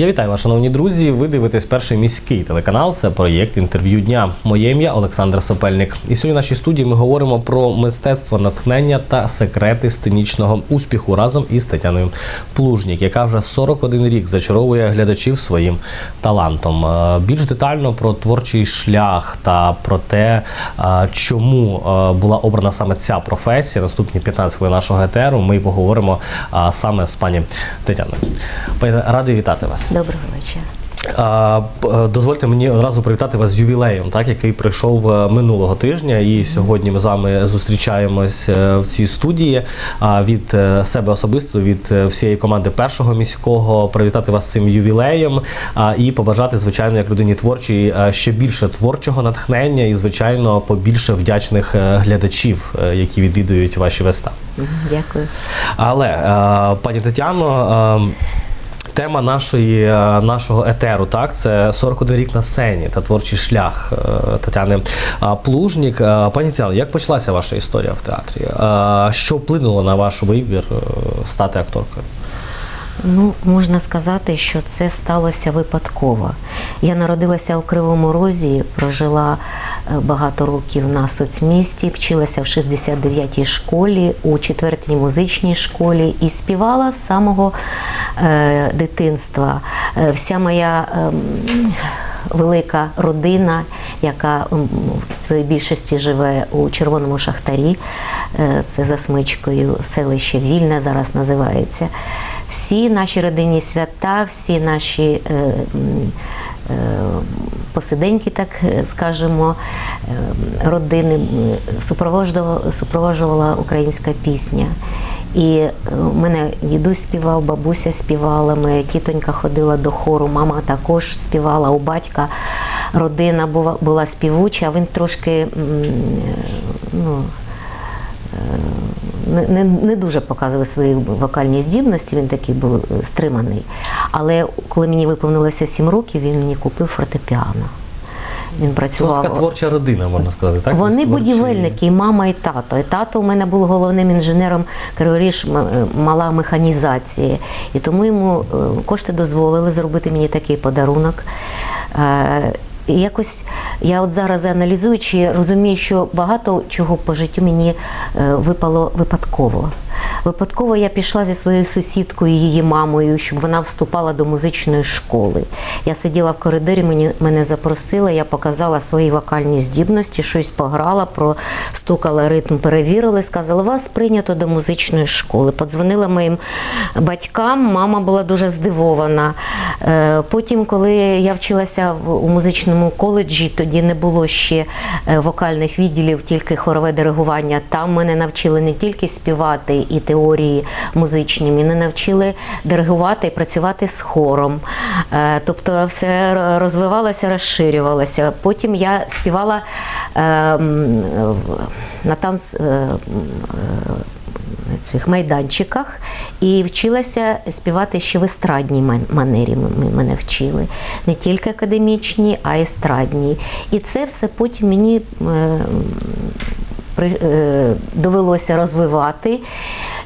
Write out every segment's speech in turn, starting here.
Я вітаю вас, шановні друзі. Ви дивитесь перший міський телеканал. Це проєкт інтерв'ю дня. Моє ім'я Олександр Сопельник. І сьогодні в нашій студії ми говоримо про мистецтво натхнення та секрети сценічного успіху разом із Тетяною Плужнік, яка вже 41 рік зачаровує глядачів своїм талантом. Е, Більш детально про творчий шлях та про те, е, чому е, була обрана саме ця професія. Наступні 15 хвилин нашого етеру. Ми поговоримо саме з пані Тетяною. Радий вітати вас. Доброго вечора. А, е, Дозвольте мені одразу привітати вас з ювілеєм, так який прийшов е, минулого тижня. І сьогодні ми з вами зустрічаємось е, в цій студії. А від себе особисто, від всієї команди першого міського, привітати вас з цим ювілеєм а, і побажати, звичайно, як людині творчій, ще більше творчого натхнення і, звичайно, побільше вдячних глядачів, які відвідують ваші. Мгм, Дякую. Але пані Тетяно. Тема нашої, е, нашого етеру, так, це 41 рік на сцені та творчий шлях е, Тетяни Плужнік. Е, Пані Тетяно, як почалася ваша історія в театрі? Що вплинуло на ваш вибір стати акторкою? Ну, можна сказати, що це сталося випадково. Я народилася у Кривому Розі, прожила е, багато років на соцмісті, вчилася в 69-й школі, у 4-й музичній школі і співала з самого е, дитинства. Е, вся моя. ем, Велика родина, яка в своїй більшості живе у Червоному Шахтарі, е, це за смичкою селище Вільне зараз називається. Всі наші родинні свята, всі наші е, е, посиденьки, так скажемо, родини супроводжувала українська пісня. І е, у мене дідусь співав, бабуся співала, моя тітонька ходила до хору, мама також співала, у батька родина була, була співуча, він трошки е, ну, не, не, не дуже показував свої вокальні здібності, він такий був е, стриманий. Але коли мені виповнилося 7 років, він мені купив фортепіано. Він працював. така творча родина, можна сказати, так? Вони Творчі- будівельники, і мама і тато. І тато у мене був головним інженером Криворіж е, мала механізація. І тому йому е, кошти дозволили зробити мені такий подарунок. Е, Якось я от зараз аналізуючи, розумію, що багато чого по життю мені випало випадково. Випадково я пішла зі своєю сусідкою, її мамою, щоб вона вступала до музичної школи. Я сиділа в коридорі, мені, мене запросили, я показала свої вокальні здібності, щось пограла, простукала ритм, перевірили, сказали, вас прийнято до музичної школи. Подзвонила моїм батькам, мама була дуже здивована. Е, Потім, коли я вчилася у музичному коледжі, тоді не було ще е, вокальних відділів, тільки хорове диригування. Там мене навчили не тільки співати і теорії музичні, мене навчили диригувати і працювати з хором. Е, Тобто все розвивалося, розширювалося. Потім я співала е, на танц. е, цих майданчиках і вчилася співати ще в естрадній манері. М- Мене вчили не тільки академічні, а й естрадній. І це все потім мені довелося розвивати.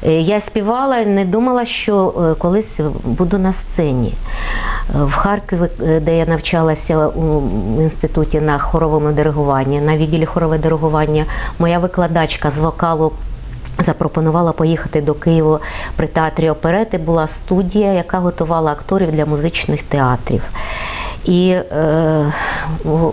Е, Я співала, не думала, що е, колись буду на сцені. Е, В Харкові, е, де я навчалася у інституті на хоровому диригуванні, на відділі хорове диригування, моя викладачка з вокалу Запропонувала поїхати до Києва при театрі оперети. Була студія, яка готувала акторів для музичних театрів. І е,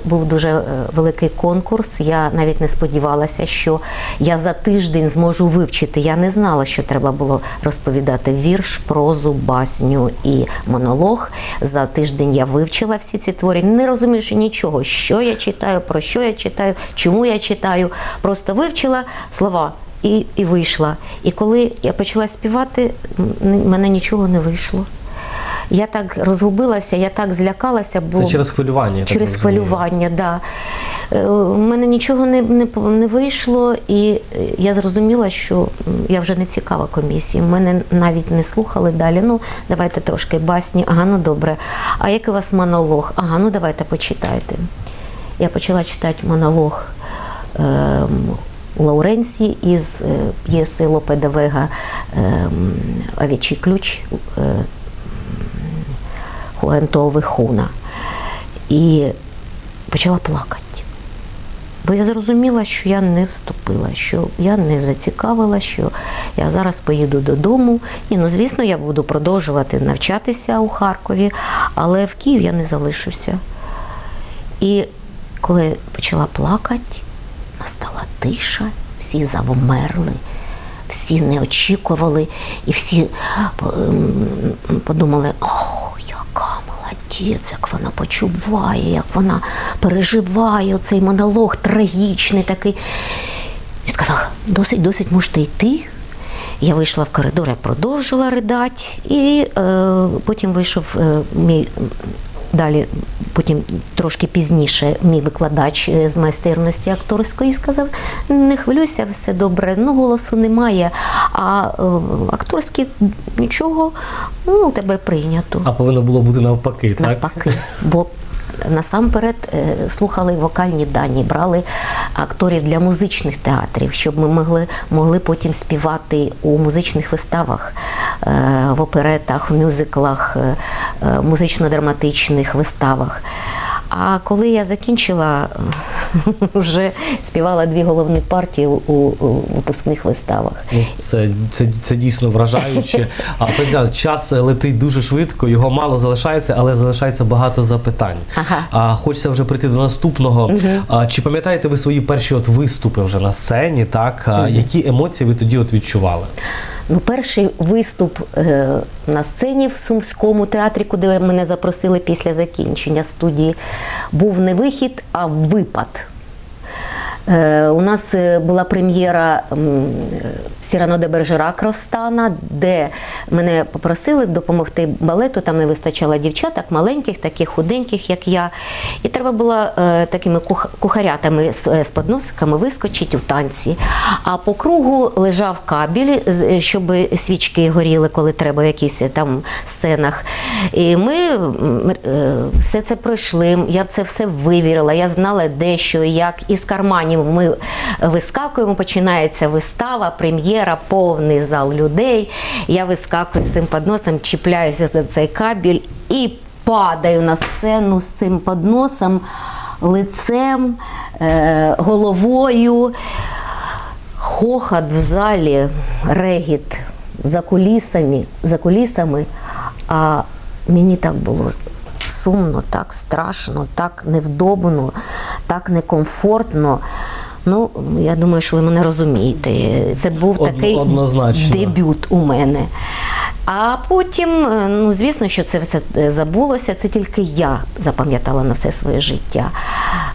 був дуже е, великий конкурс. Я навіть не сподівалася, що я за тиждень зможу вивчити. Я не знала, що треба було розповідати вірш, прозу, басню і монолог. За тиждень я вивчила всі ці твори. Не розумієш нічого, що я читаю, про що я читаю, чому я читаю. Просто вивчила слова і, і вийшла. І коли я почала співати, мене нічого не вийшло. Я так розгубилася, я так злякалася, бо Це через хвилювання. так через розумію. хвилювання, да. Е, У мене нічого не, не, не вийшло, і е, я зрозуміла, що я вже не цікава комісії. Мене навіть не слухали далі. Ну, давайте трошки басні. Ага, ну добре. А який у вас монолог? Ага, ну давайте почитайте. Я почала читати монолог. ем, Лауренсі із е, п'єси Лопе де Вега ем, ключ. Е, Хуентови Хуна. І почала плакати. Бо я зрозуміла, що я не вступила, що я не зацікавила, що я зараз поїду додому. І ну, звісно, я буду продовжувати навчатися у Харкові, але в Київ я не залишуся. І коли почала плакати, настала тиша, всі завмерли, всі не очікували, і всі ем, подумали, ох, молодець, як вона почуває, як вона переживає цей монолог трагічний такий. І сказала, досить, досить можете йти. Я вийшла в коридор, я продовжила ридати, і е, потім вийшов е, мій далі, потім трошки пізніше, мій викладач е, з майстерності акторської сказав: не хвилюйся, все добре, ну голосу немає, а е, акторські нічого, ну, у тебе прийнято. А повинно було бути навпаки, так? Навпаки. Бо насамперед е, слухали вокальні дані, брали акторів для музичних театрів, щоб ми могли, могли потім співати у музичних виставах, е, в оперетах, в мюзиклах, е, музично-драматичних виставах. А коли я закінчила, вже співала дві головні партії у, випускних виставах. Ну, Це, це, це дійсно вражаюче. А час летить дуже швидко, його мало залишається, але залишається багато запитань. Ага. А хочеться вже прийти до наступного. А, чи пам'ятаєте ви свої перші от виступи вже на сцені? Так а, які емоції ви тоді от відчували? Ну, перший виступ е, на сцені в Сумському театрі, куди мене запросили після закінчення студії, був не вихід, а випад. Е, у нас е, була прем'єра Сірано де Бержерак Ростана, де мене попросили допомогти балету. Там не вистачало дівчаток, маленьких, таких худеньких, як я. І треба було е, такими кухарятами з, е, подносиками вискочити у танці. А по кругу лежав кабель, щоб свічки горіли, коли треба в якихось там сценах. І ми е, все це пройшли. Я це все вивірила. Я знала, де що як. Із карманів ми вискакуємо. Починається вистава, прем'єра, повний зал людей. Я вискакую з цим подносом, чіпляюся за цей кабель і падаю на сцену з цим подносом, лицем, е, головою. Хохот в залі, регіт за кулісами, за кулісами. А мені так було сумно, так страшно, так невдобно, так некомфортно. Ну, я думаю, що ви мене розумієте. Це був Од- такий однозначно. дебют у мене. А потім, е, ну звісно, що це все е, забулося, це тільки я запам'ятала на все своє життя.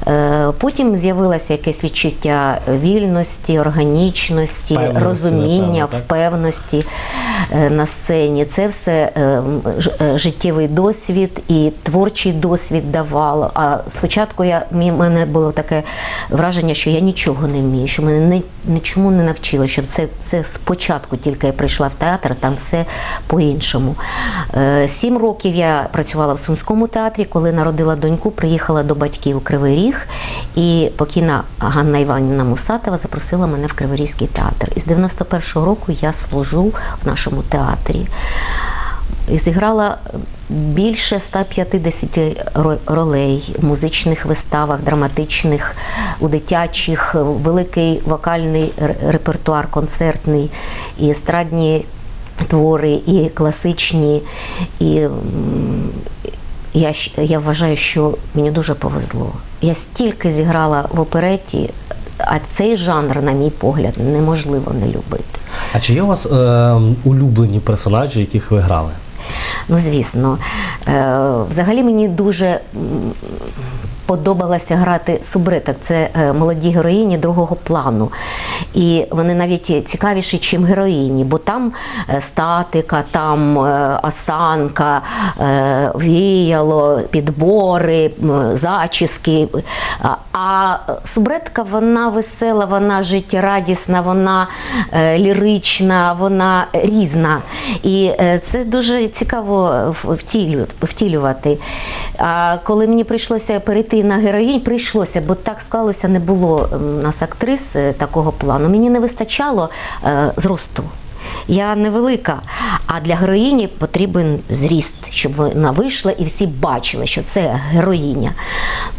Е, Потім з'явилося якесь відчуття вільності, органічності, Впевненості, розуміння, напевно, так? впевненості е, на сцені. Це все е, життєвий досвід і творчий досвід давало. А спочатку я мене було таке враження, що я нічого не вмію, що мене нічому не навчили, що це, це спочатку тільки я прийшла в театр, там все по-іншому. Сім років я працювала в Сумському театрі. Коли народила доньку, приїхала до батьків у Кривий Ріг, і покійна Ганна Іванівна Мусатова запросила мене в Криворізький театр. І з 91-го року я служу в нашому театрі. І зіграла більше 150 ролей в музичних виставах, драматичних, у дитячих, великий вокальний репертуар, концертний, і естрадні твори, і класичні. І я, я вважаю, що мені дуже повезло. Я стільки зіграла в опереті, а цей жанр, на мій погляд, неможливо не любити. А чи є у вас е, улюблені персонажі, яких ви грали? Ну, звісно. Е, Взагалі мені дуже подобалося грати субриток. Це е, молоді героїні другого плану. І вони навіть цікавіші, ніж героїні, бо там е, статика, там е, осанка, віяло, підбори, зачіски. А- субретка вона весела, вона життєрадісна, вона лірична, вона різна. І це дуже цікаво втілювати. А коли мені прийшлося перейти на героїнь, прийшлося, бо так склалося, не було у нас актрис е, такого плану. Мені не вистачало е, зросту. Я невелика. А для героїні потрібен зріст, щоб вона вийшла і всі бачили, що це героїня.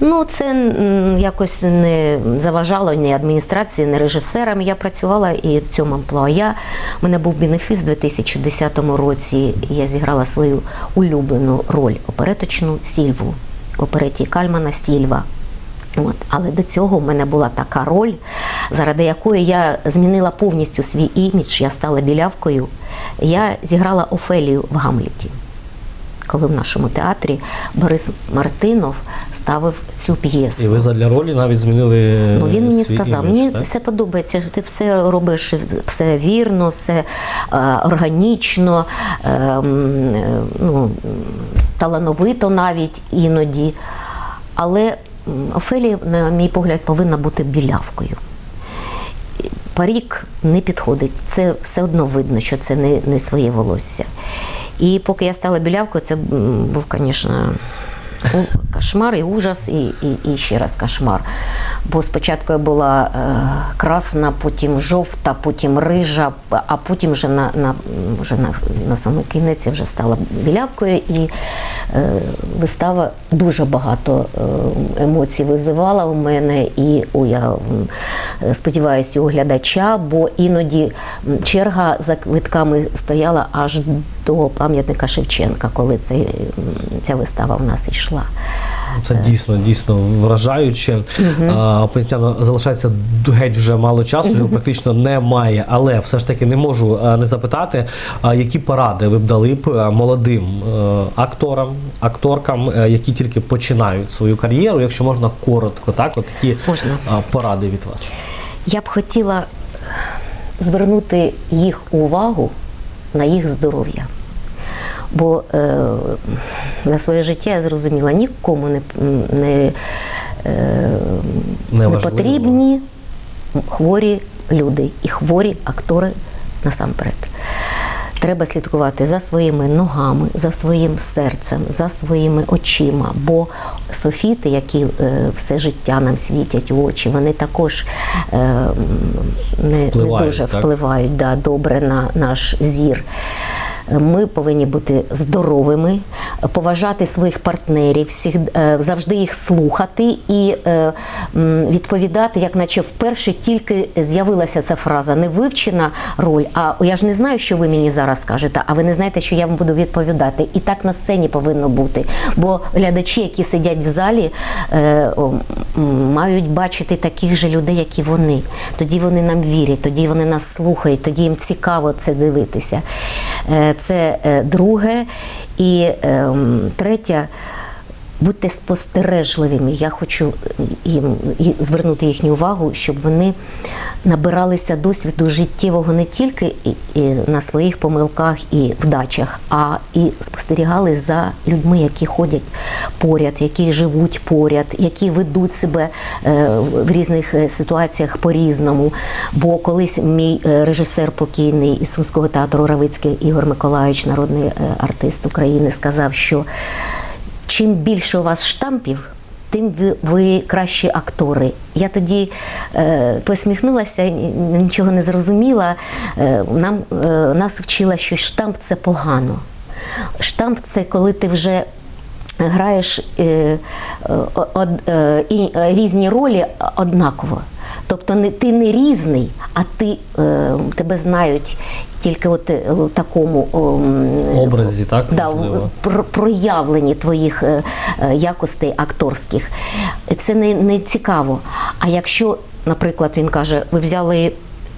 Ну, це якось не заважало ні адміністрації, ні режисерам. Я працювала і в цьому амплуа. Я, у мене був бенефіс у 2010 році. Я зіграла свою улюблену роль опереточну Сільву в опереті Кальмана Сільва. От. Але до цього в мене була така роль, заради якої я змінила повністю свій імідж, я стала білявкою. Я зіграла Офелію в Гамлеті. Коли в нашому театрі Борис Мартинов ставив цю п'єсу. І ви задля ролі навіть змінили. Ну, він мені свій сказав, імідж, мені так? все подобається, ти все робиш все вірно, все е, органічно, е, е, ну, талановито навіть іноді. Але Офелія, на мій погляд, повинна бути білявкою. Парік не підходить. Це все одно видно, що це не, не своє волосся. І поки я стала білявкою, це був, звісно, кошмар і ужас, і, і, і ще раз кошмар. Бо спочатку я була е, красна, потім жовта, потім рижа, а потім вже на, на, вже на, на самий кінець я вже стала білявкою. І е, вистава дуже багато е, емоцій визивала у мене. І о, я сподіваюся, у глядача, бо іноді черга за квитками стояла аж до пам'ятника Шевченка, коли цей, ця вистава в нас йшла. Це дійсно дійсно вражаюче. А, Пані залишається геть вже мало часу, його практично немає. Але все ж таки не можу не запитати, які поради ви б дали б молодим е, акторам, акторкам, е, які тільки починають свою кар'єру, якщо можна коротко, так, от такі Можна. поради від вас. Я б хотіла звернути їх увагу на їх здоров'я. Бо е, за своє життя я зрозуміла, нікому не, не, е, не потрібні хворі люди і хворі актори насамперед. Треба слідкувати за своїми ногами, за своїм серцем, за своїми очима. Бо софіти, які е, все життя нам світять у очі, вони також е, не, не дуже так? впливають да, добре на наш зір. Ми повинні бути здоровими, поважати своїх партнерів, всіх е, завжди їх слухати і е, відповідати, як наче вперше тільки з'явилася ця фраза не вивчена роль. А я ж не знаю, що ви мені зараз скажете, а ви не знаєте, що я вам буду відповідати. І так на сцені повинно бути. Бо глядачі, які сидять в залі, е, мають бачити таких же людей, як і вони. Тоді вони нам вірять, тоді вони нас слухають, тоді їм цікаво це дивитися. Е, Це е, друге. І ем, третє. Будьте спостережливими. Я хочу їм звернути їхню увагу, щоб вони набиралися досвіду життєвого не тільки на своїх помилках і вдачах, а і спостерігали за людьми, які ходять поряд, які живуть поряд, які ведуть себе е, в різних е, ситуаціях по-різному. Бо колись мій е, режисер покійний із Сумського театру Равицький Ігор Миколаївич, народний е, артист України, сказав, що чим більше у вас штампів, тим ви, ви кращі актори. Я тоді е, посміхнулася, нічого не зрозуміла. Е, нам, е, нас вчила, що штамп це погано. Штамп це коли ти вже граєш е, е, е, е, різні ролі однаково. Тобто не, ти не різний, а ти, е, тебе знають тільки от, е, у такому м, Образі, так, да, про- проявленні твоїх е, е, якостей акторських. Це не, не цікаво. А якщо, наприклад, він каже, ви взяли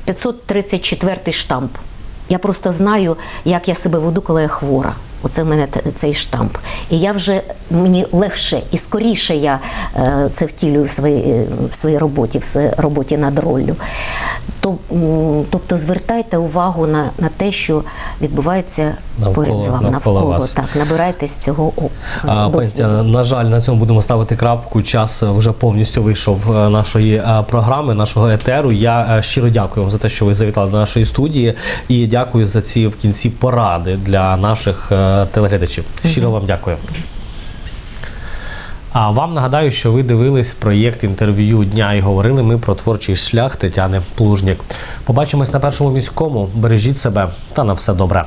534 штамп. Я просто знаю, як я себе веду, коли я хвора. Оце в мене цей штамп. І я вже мені легше і скоріше я е, це втілюю в своїй, в своїй роботі, в роботі над роллю. То, тобто звертайте увагу на, на те, що відбувається Навколо- поряд з вами навколо навколо. вас. Так, набирайтесь цього А, досвіду. На жаль, на цьому будемо ставити крапку. Час вже повністю вийшов е, нашої е, програми, нашого етеру. Я е, щиро дякую вам за те, що ви завітали до нашої студії, і дякую за ці в кінці поради для наших е, телеглядачів. Щиро вам дякую. А вам нагадаю, що ви дивились проєкт інтерв'ю дня і говорили ми про творчий шлях Тетяни Плужнік. Побачимось на першому міському. Бережіть себе та на все добре.